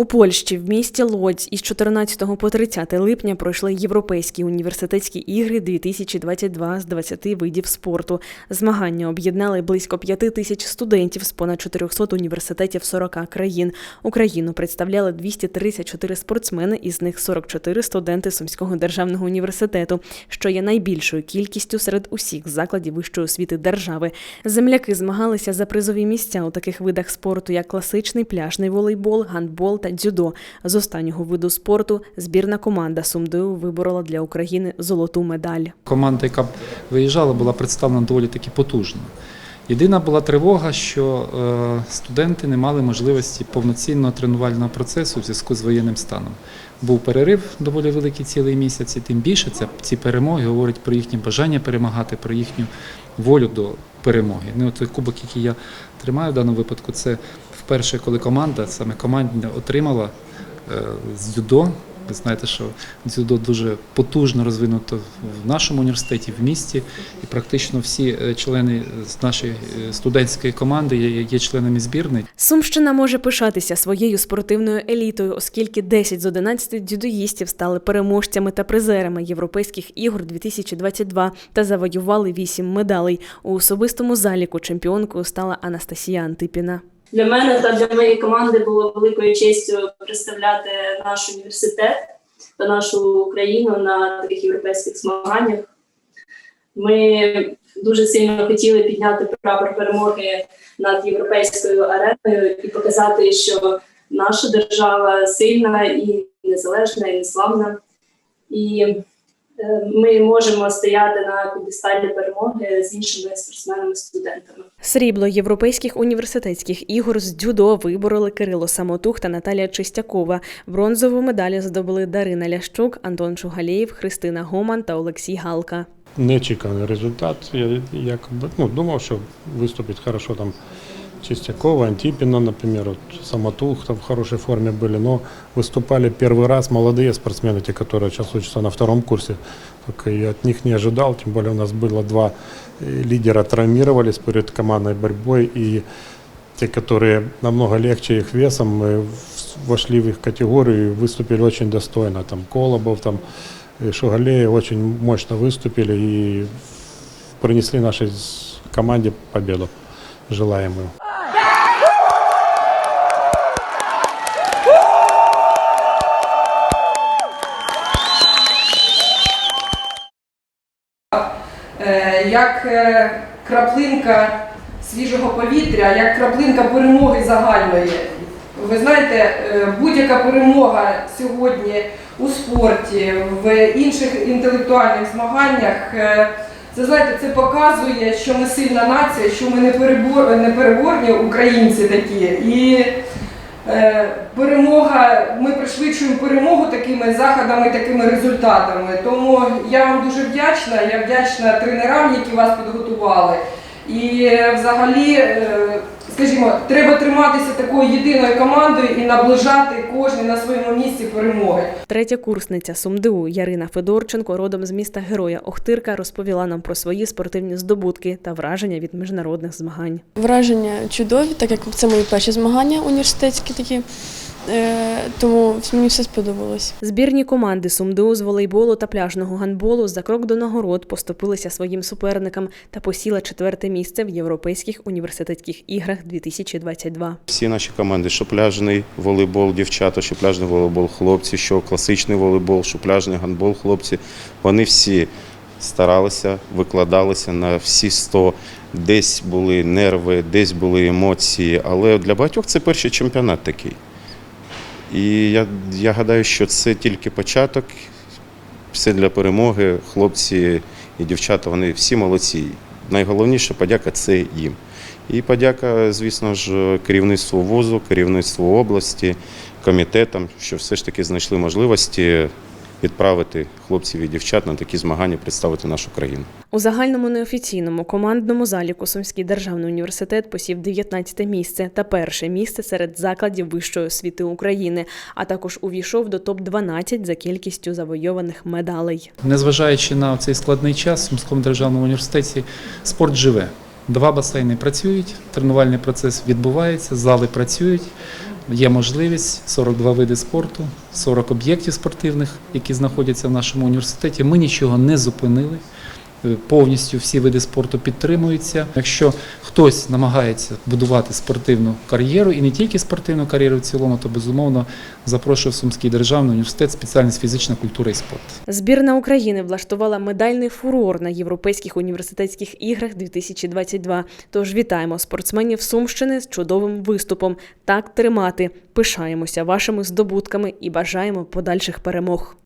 У Польщі в місті Лодзь із 14 по 30 липня пройшли Європейські університетські ігри 2022 з 20 видів спорту. Змагання об'єднали близько 5 тисяч студентів з понад 400 університетів 40 країн. Україну представляли 234 спортсмени, із них 44 студенти Сумського державного університету, що є найбільшою кількістю серед усіх закладів вищої освіти держави. Земляки змагалися за призові місця у таких видах спорту, як класичний пляжний волейбол, гандбол та дзюдо. З останнього виду спорту збірна команда Сумдою виборола для України золоту медаль. Команда, яка виїжджала, була представлена доволі таки потужно. Єдина була тривога, що е, студенти не мали можливості повноцінного тренувального процесу в зв'язку з воєнним станом. Був перерив доволі великий цілий місяць, і тим більше це, ці перемоги говорять про їхнє бажання перемагати, про їхню волю до перемоги. Ну, той кубок, який я тримаю в даному випадку, це вперше, коли команда, саме команда отримала е, з дзюдо. Ви знаєте, що дзюдо дуже потужно розвинуто в нашому університеті, в місті, і практично всі е, члени з нашої е, студентської команди є, членами збірної. Сумщина може пишатися своєю спортивною елітою, оскільки 10 з 11 дзюдоїстів стали переможцями та призерами Європейських ігор 2022 та завоювали 8 медалей. У особистому заліку чемпіонкою стала Анастасія Антипіна. Для мене та для моєї команди було великою честю представляти наш університет та нашу Україну на таких європейських змаганнях. Ми дуже сильно хотіли підняти прапор перемоги над європейською ареною і показати, що наша держава сильна і незалежна, і неславна. І ми можемо стояти на підесталі перемоги з іншими спортсменами-студентами. Срібло європейських університетських ігор з дзюдо вибороли Кирило Самотух та Наталія Чистякова. Бронзову медалі здобули Дарина Лящук, Антон Шугалєєв, Христина Гоман та Олексій Галка. Нечеканий результат. Я якби ну, думав, що виступить хорошо там Чистякова, Антипина, например, вот Самотух там в хорошей форме были, но выступали первый раз молодые спортсмены, те, которые сейчас учатся на втором курсе. Только и от них не ожидал, тем более у нас было два э, лидера травмировались перед командной борьбой, и те, которые намного легче их весом, в- вошли в их категорию и выступили очень достойно. Там Колобов, там и Шугалеи очень мощно выступили и принесли нашей команде победу желаемую. Як е, краплинка свіжого повітря, як краплинка перемоги загальної. Ви знаєте, е, будь-яка перемога сьогодні у спорті, в інших інтелектуальних змаганнях. е, Це знаєте, це показує, що ми сильна нація, що ми не перебор- непереборні українці такі. І перемога, ми пришвидшуємо перемогу такими заходами, такими результатами. Тому я вам дуже вдячна. Я вдячна тренерам, які вас підготували. І е, взагалі, е, скажімо, треба триматися такою єдиною командою і наближати кожен на своєму місці перемоги. Третя курсниця СумДУ Ярина Федорченко, родом з міста Героя Охтирка, розповіла нам про свої спортивні здобутки та враження від міжнародних змагань. Враження чудові, так як це мої перші змагання університетські такі, тому мені все сподобалось. Збірні команди СумДУ з волейболу та пляжного гандболу за крок до нагород поступилися своїм суперникам та посіла четверте місце в європейських університетських іграх 2022. Всі наші команди, що пляжний волейбол, дівчата, що пляжний волейбол, хлопці, що класичний волейбол, що пляжний гандбол, хлопці, вони всі старалися, викладалися на всі 100. Десь були нерви, десь були емоції, але для багатьох це перший чемпіонат такий. І я, я гадаю, що це тільки початок, все для перемоги. Хлопці і дівчата, вони всі молодці. Найголовніше подяка це їм. І подяка, звісно ж, керівництву вузу, керівництву області, комітетам, що все ж таки знайшли можливості відправити хлопців і дівчат на такі змагання, представити нашу країну. У загальному неофіційному командному заліку Сумський державний університет посів 19 місце та перше місце серед закладів вищої освіти України, а також увійшов до топ-12 за кількістю завойованих медалей. Незважаючи на цей складний час, в Сумському державному університеті спорт живе. Два басейни працюють, тренувальний процес відбувається, зали працюють. Є можливість 42 види спорту, 40 об'єктів спортивних, які знаходяться в нашому університеті. Ми нічого не зупинили. Повністю всі види спорту підтримуються. Якщо хтось намагається будувати спортивну кар'єру і не тільки спортивну кар'єру в цілому, то безумовно запрошую в Сумський державний університет спеціальність фізична культура і спорт. Збірна України влаштувала медальний фурор на європейських університетських іграх 2022. Тож вітаємо спортсменів Сумщини з чудовим виступом. Так тримати. Пишаємося вашими здобутками і бажаємо подальших перемог.